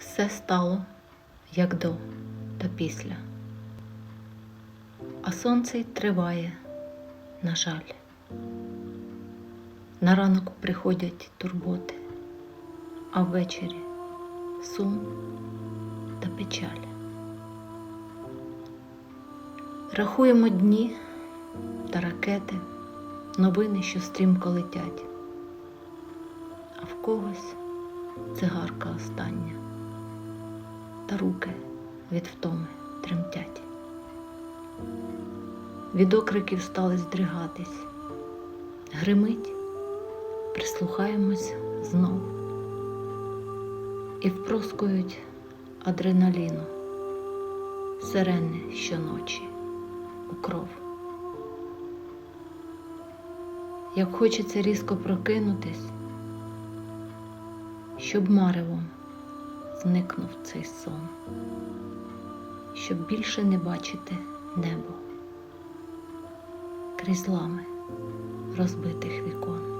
Все стало, як до та після. А сонце й триває, на жаль. На ранок приходять турботи, а ввечері сум та печаль. Рахуємо дні та ракети, новини, що стрімко летять, а в когось цигарка остання, та руки від втоми тремтять. Від окриків стали здригатись, гримить, прислухаємось знов і впроскують адреналіну, сирени щоночі у кров. Як хочеться різко прокинутись, щоб маревом зникнув цей сон, щоб більше не бачити небо крізь лами розбитих вікон.